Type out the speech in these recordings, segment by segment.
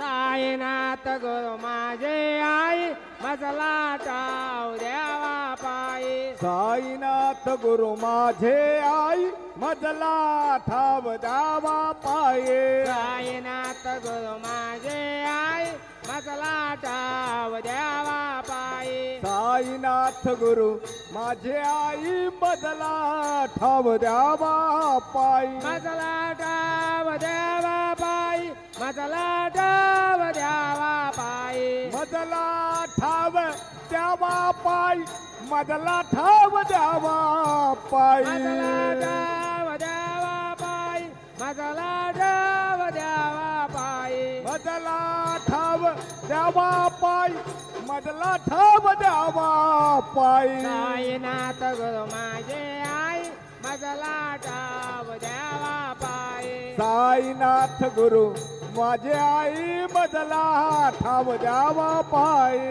साईनाथ गुरु माझे आई मजला टाव द्यावा पायी. साईनाथ गुरु माझे आई मजला ठाव द्यावा पाये. साईनाथ गुरु माझे आई मजला टाव द्यावा पायी. साईनाथ गुरु माझे आई मजला ठाव द्यावा पायी. मजला टाव द्यावा मजला टाव द्यावा पायी. मजला ठाव द्यावा पायी. मजला ठाव द्यावा पायी. मजला टाव द्यावा पायी. मजला टाव द्यावा पायी. मजला ठाव द्यावा पायी. मजला ठाव द्यावा पायी. साईनाथ गुरु माझे आई. मजला टाव द्यावा पायी. साईनाथ गुरु माझे आई बदला ठाव द्यावा पायी.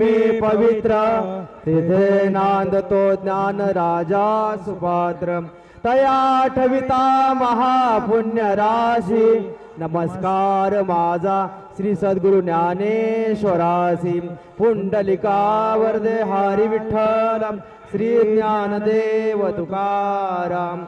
भूमी पवित्र। तिथे नांदतो ज्ञान राजा सुपात्र। तया ठविता महापुण्य राशी नमस्कार माझा श्री सद्गुरु ज्ञानेश्वरासी। पुंडलिका वरदे हरी विठ्ठल। श्री ज्ञानदेव तुकाराम।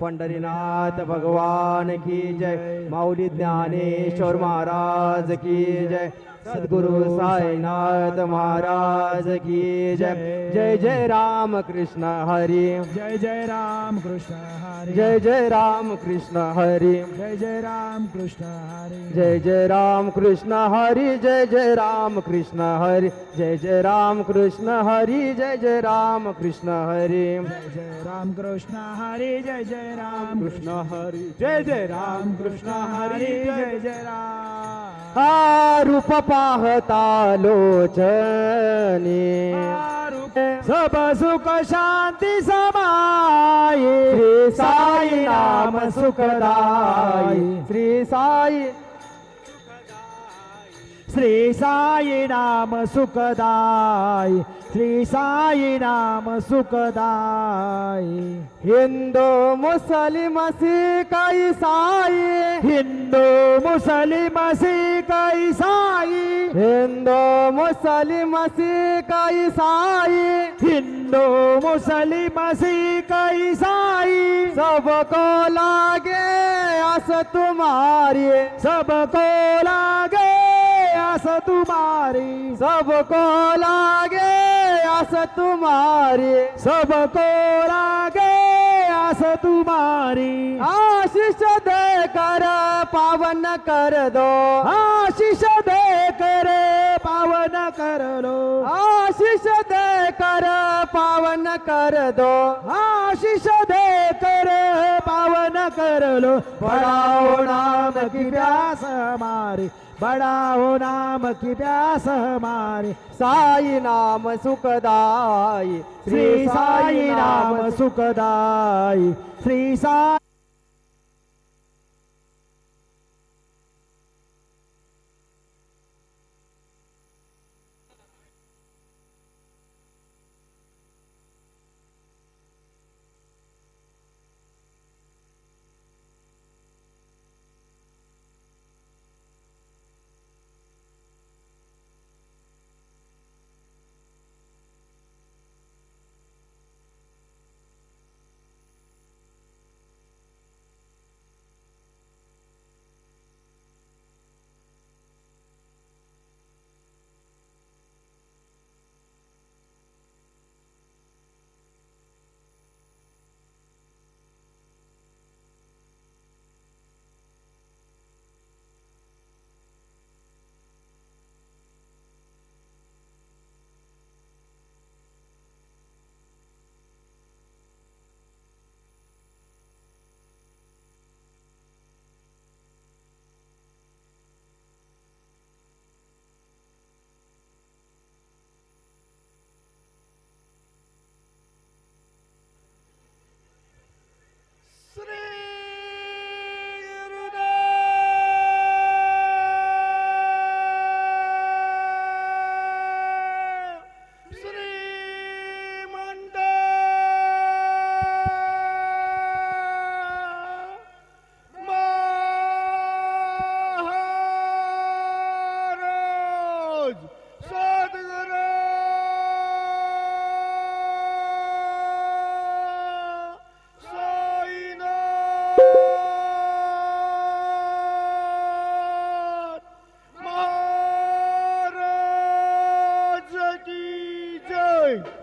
पंढरीनाथ भगवान की जय। माऊली ज्ञानेश्वर महाराज की जय। सद्गुरु साईनाथ महाराज की जय जय जय राम कृष्ण हरी जय जय राम कृष्ण हरी जय जय राम कृष्ण हरी जय जय राम कृष्ण हरी जय जय राम कृष्ण हरी जय जय राम कृष्ण हरी जय जय राम कृष्ण हरी जय जय राम कृष्ण हरी जय जय राम कृष्ण हरी जय जय राम कृष्ण हरी जय जय राम कृष्ण हरी जय जय राम हा रूप पाहता लोचनी सब सुख शांती समाई. श्री साई नाम सुखदाई. श्री साई श्री साई नाम सुखदाई श्री साई नाम सुखदाई। हिंदू मुस्लिम सिख ईसाई हिंदू मुस्लिम सिख ईसाई हिंदू मुस्लिम सिख ईसाई हिंदू मुस्लिम सिख ईसाई सबको लागे अस तुम्हारी। सबको लागे आस तुम्हारी सबको लागे अस तुम्हारी। सबको लागे आस तुम्हारी। आशीष दे कर पावन कर दो। आशीष दे कर पावन कर लो आशीष दे कर पावन कर दो। आशीष दे कर पावन कर लो बढ़ाओ नाम की प्यास हमारी। बढ़ाओ नाम की प्यास हमारी। साई नाम सुखदाई। श्री साई नाम सुखदाई। श्री साई Hey!